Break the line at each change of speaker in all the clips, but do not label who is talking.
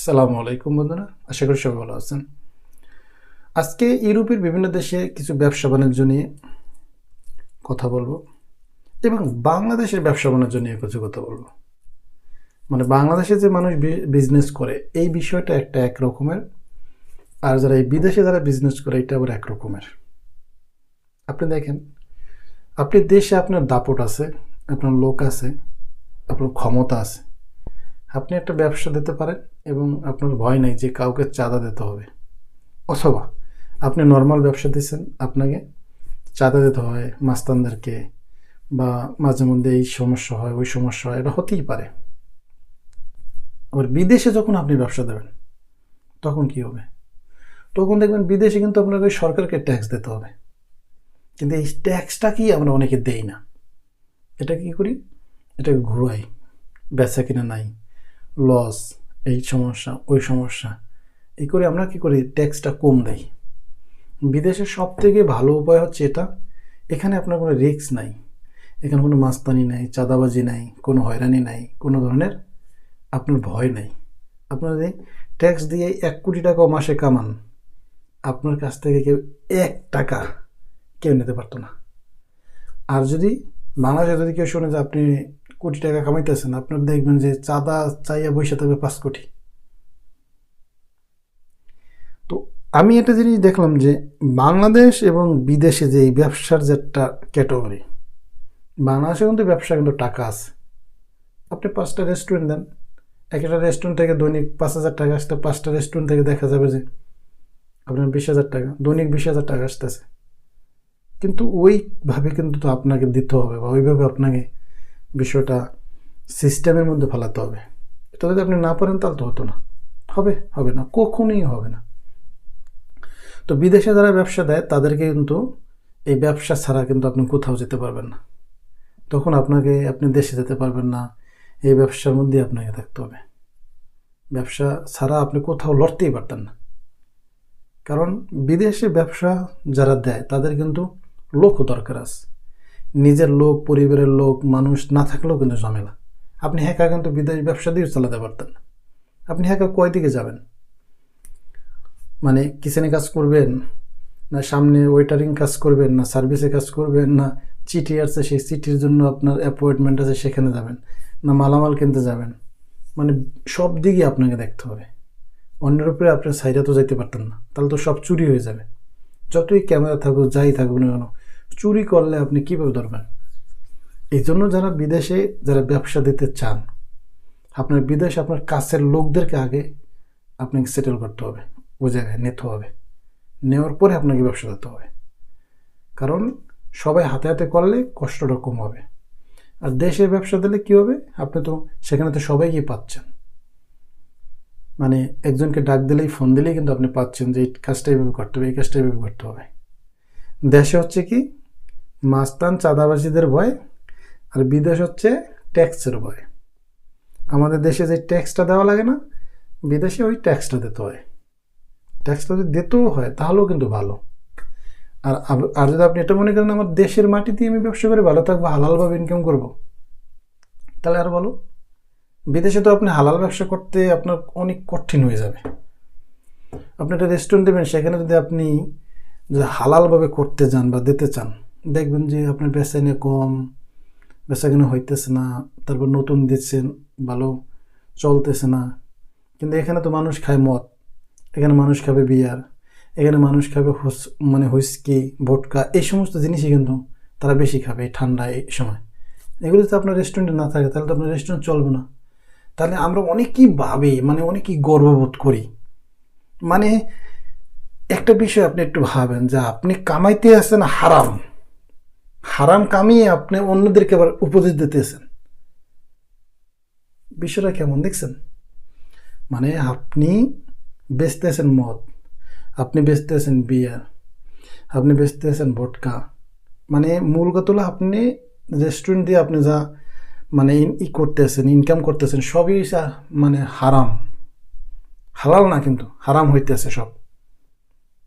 আসসালামু আলাইকুম বন্ধুরা, আশা করি সবাই ভালো আছেন। আজকে ইউরোপের বিভিন্ন দেশে কিছু ব্যবসা বাণিজ্য নিয়ে কথা বলব এবং বাংলাদেশের ব্যবসা বাণিজ্য নিয়ে কিছু কথা বলব। মানে বাংলাদেশে যে মানুষ বিজনেস করে, এই বিষয়টা একটা এক রকমের, আর যারা এই বিদেশে যারা বিজনেস করে, এটা আবার এক রকমের। আপনি দেখেন, আপনি দেশে আপনার দাপট আছে, আপনার লোক আছে, আপনার ক্ষমতা আছে, আপনি একটা ব্যবসা দিতে পারেন এবং আপনার ভয় নেই যে কাউকে চাঁদা দিতে হবে। অথবা আপনি নর্মাল ব্যবসা দিচ্ছেন আপনাকে চাঁদা দিতে হয় মাস্তানদেরকে বা মাঝে মধ্যে এই সমস্যা হয়, ওই সমস্যা হয়, এটা হতেই পারে। আবার বিদেশে যখন আপনি ব্যবসা দেবেন, তখন কি হবে? তখন দেখবেন বিদেশে কিন্তু আপনাকে ওই সরকারকে ট্যাক্স দিতে হবে। কিন্তু এই ট্যাক্সটা কি আমরা অনেকে দেই না। এটা কি করি? এটাকে ঘুরাই, বেচা কিনা নাই লস এই সমস্যা, ওই সমস্যা। এই করে আমরা কি করি? ট্যাক্সটা কম দেই। বিদেশের সব থেকে ভালো উপায় হচ্ছে এটা, এখানে আপনার কোনো রিস্ক নাই। এখানে কোনো মাস্তানি নাই, চাঁদাবাজি নাই, কোনো হয়রানি নাই, কোনো ধরনের আপনার ভয় নাই। আপনার যদি ট্যাক্স দিয়ে এক কোটি টাকা মাসে কামান, আপনার কাছ থেকে কেউ এক টাকা কেউ নিতে পারতো না। আর যদি বাংলাদেশে যদি কেউ শোনে যে আপনি কোটি টাকা কামাইতেছেন, আপনার দেখবেন যে চাঁদা চাইয়া বসে থাকবে পাঁচ কোটি। তো আমি একটা জিনিস দেখলাম যে বাংলাদেশ এবং বিদেশে যে এই ব্যবসার যে একটা ক্যাটাগরি বাংলাদেশে কিন্তু ব্যবসা কিন্তু টাকা আছে। আপনি পাঁচটা রেস্টুরেন্ট দেন একটা রেস্টুরেন্ট থেকে দৈনিক পাঁচ হাজার টাকা আসতে, পাঁচটা রেস্টুরেন্ট থেকে দেখা যাবে যে আপনার বিশ হাজার টাকা, দৈনিক বিশ হাজার টাকা আসতেছে। কিন্তু ওইভাবে কিন্তু তো আপনাকে দিতে হবে বা ওইভাবে আপনাকে বিষয়টা সিস্টেমের মধ্যে ফেলাতে হবে। এটা যদি আপনি না পারেন তাহলে তো হতো না। হবে হবে না, কখনোই হবে না। তো বিদেশে যারা ব্যবসা দেয়, তাদেরকে কিন্তু এই ব্যবসা ছাড়া কিন্তু আপনি কোথাও যেতে পারবেন না। তখন আপনাকে, আপনি দেশে যেতে পারবেন না। এই ব্যবসার মধ্যে আপনাকে থাকতে হবে। ব্যবসা ছাড়া আপনি কোথাও লড়তেই পারতেন না। কারণ বিদেশে ব্যবসা যারা দেয়, তাদের কিন্তু লোকও দরকার আছে। নিজের লোক, পরিবারের লোক, মানুষ না থাকলেও কিন্তু ঝামেলা। আপনি হ্যাকা কিন্তু বিদেশ ব্যবসা দিয়েও চালাতে পারতেন আপনি হ্যাকা কয় দিকে যাবেন? মানে কিচেনে কাজ করবেন, না সামনে ওয়েটারিং কাজ করবেন, না সার্ভিসে কাজ করবেন, না চিঠি আছে সেই চিঠির জন্য আপনার অ্যাপয়েন্টমেন্ট আছে, সেখানে যাবেন, না মালামাল কিনতে যাবেন। মানে সব দিকে আপনাকে দেখতে হবে। অন্যের উপরে আপনার সাইডে তো যাইতে পারতেন না। তাহলে তো সব চুরি হয়ে যাবে। যতই ক্যামেরা থাকুক, যাই থাকুক না কেন চুরি করলে আপনি কীভাবে ধরবেন? এই জন্য যারা বিদেশে যারা ব্যবসা দিতে চান, আপনার বিদেশে আপনার কাছের লোকদেরকে আগে আপনাকে সেটেল করতে হবে ও জায়গায় নিতে হবে। নেওয়ার পরে আপনাকে ব্যবসা দিতে হবে। কারণ সবাই হাতে হাতে করলে কষ্টটা কম হবে। আর দেশে ব্যবসা দিলে কী হবে? আপনি তো সেখানে তো সবাইকে পাচ্ছেন। মানে একজনকে ডাক দিলেই, ফোন দিলেই কিন্তু আপনি পাচ্ছেন যে এই কাজটা এইভাবে করতে হবে, এই কাজটা এইভাবে করতে হবে। দেশে হচ্ছে কি মাস্তান চাঁদাবাজিদের ভয় আর বিদেশ হচ্ছে ট্যাক্সের ভয়। আমাদের দেশে যে ট্যাক্সটা দেওয়া লাগে না, বিদেশে ওই ট্যাক্সটা দিতে হয়। ট্যাক্সটা যদি দিতেও হয়, তাহলেও কিন্তু ভালো। আর আর যদি আপনি এটা মনে করেন, আমার দেশের মাটিতে আমি ব্যবসা করে ভালো থাকব, হালালভাবে ইনকাম করব, তাহলে আর বলো? বিদেশে তো আপনি হালাল ব্যবসা করতে আপনার অনেক কঠিন হয়ে যাবে। আপনি একটা রেস্টুরেন্ট দেবেন, সেখানে যদি আপনি যদি হালালভাবে করতে চান বা দিতে চান দেখবেন যে আপনার বেচাইনে কম বেচাকিনে হইতেছে না, তারপর নতুন দিচ্ছেন, ভালো চলতেছে না। কিন্তু এখানে তো মানুষ খায় মদ, এখানে মানুষ খাবে বিয়ার, এখানে মানুষ খাবে হুস মানে হুইস্কি, ভোটকা, এই সমস্ত জিনিসই কিন্তু তারা বেশি খাবে এই ঠান্ডা এই সময়। এগুলো তো আপনার রেস্টুরেন্টে না থাকে, তাহলে তো আপনার রেস্টুরেন্ট চলবে না। তাহলে আমরা অনেকই ভাবি মানে অনেকই গর্ববোধ করি। মানে একটা বিষয় আপনি একটু ভাবেন যে আপনি কামাইতে আসেন হারাম। হারাম কামিয়ে আপনি অন্যদেরকে আবার উপদেশ দিতেছেন। বিষয়টা কেমন দেখছেন? মানে আপনি বেচতেছেন মদ, আপনি বেচতেছেন বিয়ার, আপনি বেচতেছেন ভোটকা। মানে মূল কথা আপনি রেস্টুরেন্ট দিয়ে আপনি যা মানে ই করতেছেন ইনকাম করতেছেন, সবই মানে হারাম। হালাল না কিন্তু, হারাম হইতেছে সব।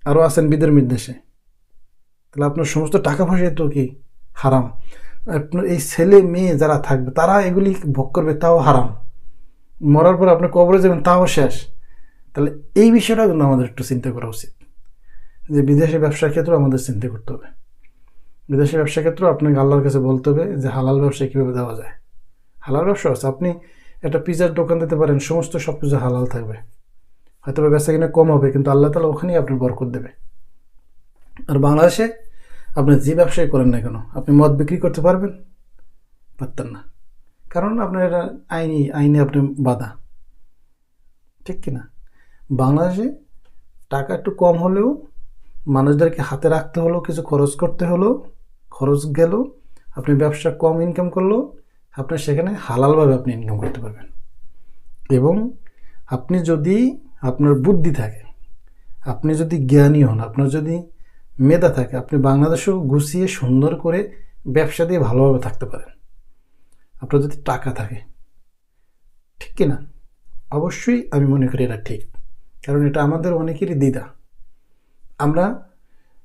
আরও আছেন বিদের দেশে তাহলে আপনার সমস্ত টাকা পয়সা তো কি? হারাম। আপনার এই ছেলে, মেয়ে যারা থাকবে, তারা এগুলি ভোগ করবে, তাও হারাম। মরার পর আপনি কবরে যাবেন, তাও শেষ। তাহলে এই বিষয়টা কিন্তু আমাদের একটু চিন্তা করা উচিত। যে বিদেশি ব্যবসার ক্ষেত্রেও আমাদের চিন্তা করতে হবে। বিদেশি ব্যবসার ক্ষেত্রেও আপনাকে আল্লাহর কাছে বলতে হবে যে হালাল ব্যবসা কীভাবে দেওয়া যায়। হালাল ব্যবসা আছে। আপনি একটা পিজার দোকান দিতে পারেন, সমস্ত সব কিছু হালাল থাকবে। হয়তো বা বেচা কিনা কম হবে, কিন্তু আল্লাহ তালা ওখানেই আপনি বরকত দেবে। আর বাংলাদেশে আপনি যে ব্যবসায় করেন না কেন? আপনি মদ বিক্রি করতে পারবেন? পারতেন না। কারণ আপনার এটা আইনি, আইনে আপনি বাধা। ঠিক কিনা? বাংলাদেশে টাকা একটু কম হলেও মানুষদেরকে হাতে রাখতে হলো, কিছু খরচ করতে হলো, খরচ গেল, আপনি ব্যবসা কম ইনকাম করলেও আপনি সেখানে হালালভাবে আপনি ইনকাম করতে পারবেন। এবং আপনি যদি আপনার বুদ্ধি থাকে, আপনি যদি জ্ঞানী হন, আপনার যদি মেধা থাকে। আপনি বাংলাদেশেও গুছিয়ে সুন্দর করে ব্যবসা দিয়ে ভালোভাবে থাকতে পারেন। আপনার যদি টাকা থাকে, ঠিক কিনা? অবশ্যই আমি মনে করি এটা ঠিক, কারণ এটা আমাদের অনেকেরই দ্বিধা। আমরা,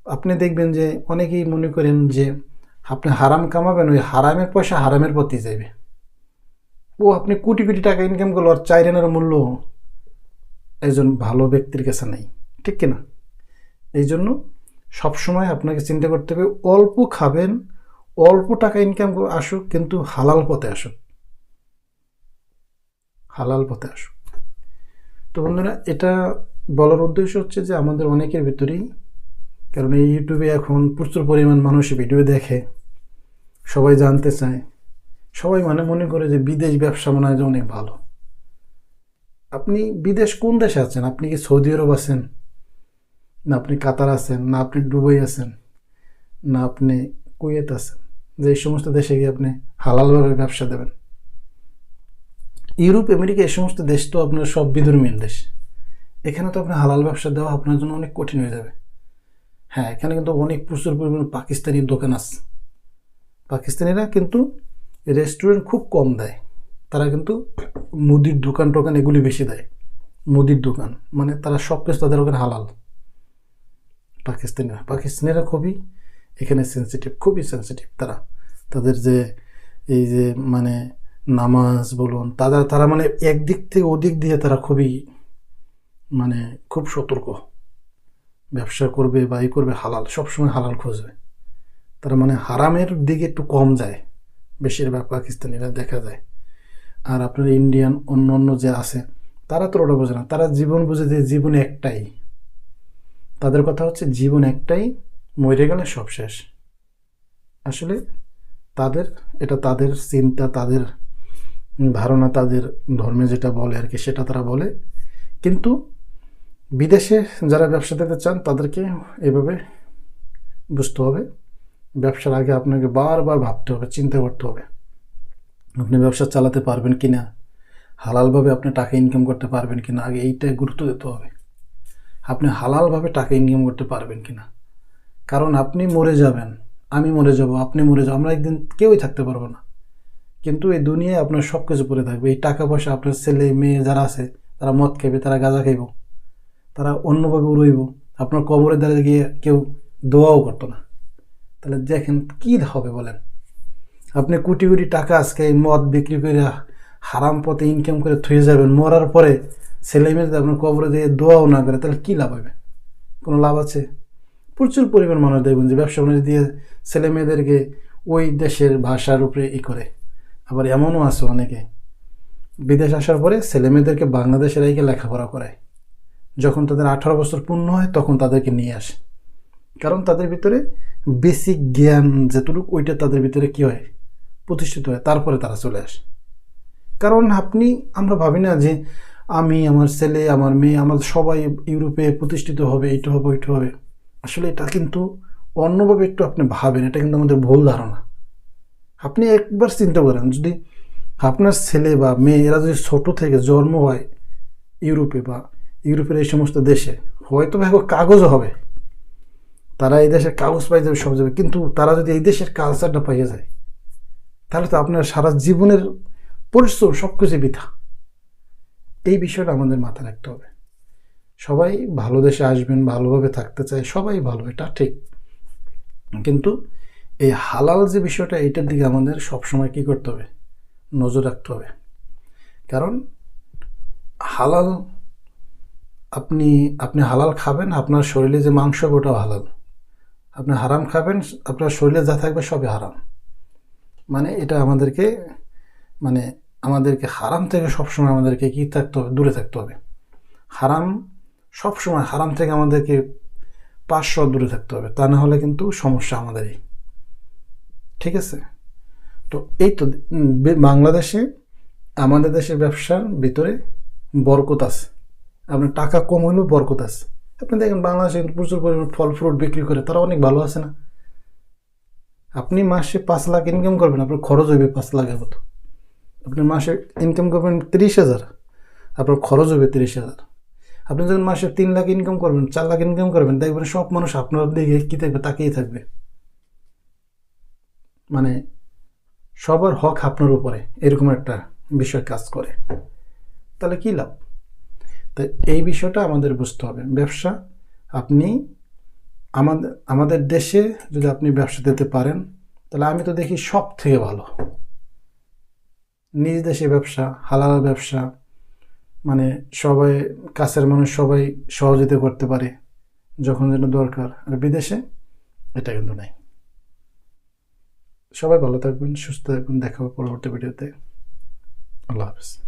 আপনি দেখবেন যে অনেকেই মনে করেন যে আপনি হারাম কামাবেন, ওই হারামের পয়সা হারামের প্রতি যাবে ও, আপনি কোটি কোটি টাকা ইনকাম করল আর চাইরেনের মূল্য একজন ভালো ব্যক্তির কাছে নেই, ঠিক কিনা? এই জন্য সবসময় আপনাকে চিন্তা করতে হবে, অল্প খাবেন, অল্প টাকা ইনকাম আসুক, কিন্তু হালাল পথে আসুক। হালাল পথে আসুক। তো বন্ধুরা, এটা বলার উদ্দেশ্য হচ্ছে যে আমাদের অনেকের ভিতরেই, কারণ এই ইউটিউবে এখন প্রচুর পরিমাণ মানুষ ভিডিও দেখে, সবাই জানতে চায়, সবাই মানে মনে করে যে বিদেশ ব্যবসা মনে হয় যে অনেক ভালো। আপনি বিদেশ কোন দেশে আছেন? আপনি কি সৌদি আরব আছেন? না আপনি কাতার আছেন, না আপনি ডুবাই আছেন, না আপনি কুয়েত আছেন, যে এই সমস্ত দেশে গিয়ে আপনি হালালভাবে ব্যবসা দেবেন। ইউরোপ, আমেরিকা এই সমস্ত দেশ তো আপনার সব বিধর্মীয় দেশ। এখানে তো আপনার হালাল ব্যবসা দেওয়া আপনার জন্য অনেক কঠিন হয়ে যাবে। হ্যাঁ এখানে কিন্তু অনেক প্রচুর পরিমাণ পাকিস্তানি দোকান আছে। পাকিস্তানিরা কিন্তু রেস্টুরেন্ট খুব কম দেয়। তারা কিন্তু মুদির দোকান টোকান এগুলি বেশি দেয়। মুদির দোকান মানে তারা সব কিছু তাদের ওখানে হালাল। পাকিস্তানিরা পাকিস্তানিরা খুবই এখানে সেন্সিটিভ খুবই সেন্সিটিভ তারা। তাদের যে এই যে মানে নামাজ বলুন, তারা তারা মানে একদিক থেকে ওদিক দিয়ে তারা খুবই মানে খুব সতর্ক। ব্যবসা করবে বা ই করবে হালাল, সবসময় হালাল খুঁজবে। তারা মানে হারামের দিকে একটু কম যায়, বেশিরভাগ পাকিস্তানিরা দেখা যায়। আর আপনার ইন্ডিয়ান অন্য অন্য যে আছে, তারা তো ওটা বোঝে না। তারা জীবন বুঝে যে জীবন একটাই। তাদের কথা হচ্ছে জীবন একটাই, মরে গেলে সব শেষ। আসলে তাদের, এটা তাদের চিন্তা, তাদের ধারণা, তাদের ধর্মে যেটা বলে আর কি, সেটা তারা বলে। কিন্তু বিদেশে যারা ব্যবসা দিতে চান, তাদেরকে এভাবে বুঝতে হবে। ব্যবসার আগে আপনাকে বারবার ভাবতে হবে, চিন্তা করতে হবে। আপনি ব্যবসা চালাতে পারবেন কি না হালালভাবে আপনি টাকা ইনকাম করতে পারবেন কি না আগে এইটাই গুরুত্ব দিতে হবে। আপনি হালালভাবে টাকা ইনকাম করতে পারবেন কি না কারণ আপনি মরে যাবেন, আমি মরে যাব, আপনি মরে যাব, আমরা একদিন কেউই থাকতে পারব না। কিন্তু এই দুনিয়ায় আপনার সব কিছু পড়ে থাকবে। এই টাকা পয়সা, আপনার ছেলে, মেয়ে যারা আছে, তারা মদ খাইবে, তারা গাঁজা খাইব, তারা অন্যভাবে উড়ইব, আপনার কবরের দ্বারা গিয়ে কেউ দোয়াও করতো না। তাহলে দেখেন কী হবে বলেন? আপনি কোটি কোটি টাকা আজকে মদ বিক্রি করে হারাম পথে ইনকাম করে থুয়ে যাবেন, মরার পরে ছেলে মেয়ে যদি আপনার কবরে দিয়ে দোয়াও না করে, তাহলে কী লাভ হবে? কোনো লাভ আছে? প্রচুর পরিমাণ মানুষ দেখবেন যে ব্যবসা বাণিজ্য দিয়ে ছেলে মেয়েদেরকে ওই দেশের ভাষার উপরে ই করে। আবার এমনও আছে অনেকে। বিদেশ আসার পরে ছেলে মেয়েদেরকে বাংলাদেশের আইকে লেখাপড়া করায়। যখন তাদের আঠারো বছর পূর্ণ হয়, তখন তাদেরকে নিয়ে আসে। কারণ তাদের ভিতরে বেসিক জ্ঞান যেটুকু, ওইটা তাদের ভিতরে কী হয়? প্রতিষ্ঠিত হয়। তারপরে তারা চলে আসে। কারণ আপনি, আমরা ভাবি না যে আমি, আমার ছেলে, আমার মেয়ে আমার সবাই ইউরোপে প্রতিষ্ঠিত হবে, এইটা হবে, ওইটা হবে। আসলে এটা কিন্তু অন্যভাবে একটু আপনি ভাবেন, এটা কিন্তু আমাদের ভুল ধারণা। আপনি একবার চিন্তা করেন, যদি আপনার ছেলে বা মেয়ে, এরা যদি ছোট থেকে জন্ম হয় ইউরোপে বা ইউরোপের এই সমস্ত দেশে, হয়তো ভাবে কাগজও হবে। তারা এই দেশের কাগজ পাই যাবে, সব যাবে। কিন্তু তারা যদি এই দেশের কালচারটা পাইয়ে যায়, তাহলে তো আপনার সারা জীবনের পরিশ্রম সব কিছু বৃথা। এই বিষয়টা আমাদের মাথায় রাখতে হবে। সবাই ভালো দেশে আসবেন, ভালোভাবে থাকতে চায়, সবাই ভালো, এটা ঠিক। কিন্তু এই হালাল যে বিষয়টা, এইটার দিকে আমাদের সবসময় কী করতে হবে? নজর রাখতে হবে। কারণ হালাল, আপনি আপনি হালাল খাবেন, আপনার শরীরে যে মাংস ওটাও হালাল। আপনি হারাম খাবেন, আপনার শরীরে যা থাকবে সবই হারাম। মানে এটা আমাদেরকে মানে আমাদেরকে হারাম থেকে সবসময় আমাদেরকে কি থাকতে হবে? দূরে থাকতে হবে। হারাম সবসময় হারাম থেকে আমাদেরকে পাঁচশো দূরে থাকতে হবে। তা না হলে কিন্তু সমস্যা আমাদেরই। ঠিক আছে? তো এই তো বাংলাদেশে, আমাদের দেশের ব্যবসার ভিতরে বরকত আছে। আপনার টাকা কম হলেও বরকত আছে। আপনি দেখেন বাংলাদেশে প্রচুর পরিমাণ ফল, ফ্রুট বিক্রি করে তারা অনেক ভালো আছে না? আপনি মাসে পাঁচ লাখ ইনকাম করবেন, আপনার খরচ হইবে পাঁচ লাখের মতো। আপনি মাসে ইনকাম করবেন তিরিশ হাজার, আপনার খরচ হবে তিরিশ হাজার। আপনি যখন মাসে তিন লাখ ইনকাম করবেন, চার লাখ ইনকাম করবেন, দেখবেন সব মানুষ আপনার দিকে কী থাকবে তাকিয়ে থাকবে। মানে সবার হক আপনার উপরে, এরকম একটা বিষয় কাজ করে। তাহলে কী লাভ? তাই এই বিষয়টা আমাদের বুঝতে হবে। ব্যবসা, আপনি আমাদের আমাদের দেশে যদি আপনি ব্যবসা দিতে পারেন, তাহলে আমি তো দেখি সব থেকে ভালো। নিজ দেশে ব্যবসা, হালাল ব্যবসা মানে সবাই, কাছের মানুষ সবাই সহযোগিতা করতে পারে, যখন যেন দরকার। আর বিদেশে এটা কিন্তু নাই। সবাই ভালো থাকবেন, সুস্থ থাকবেন, দেখা পরবর্তী ভিডিওতে। আল্লাহ হাফেজ।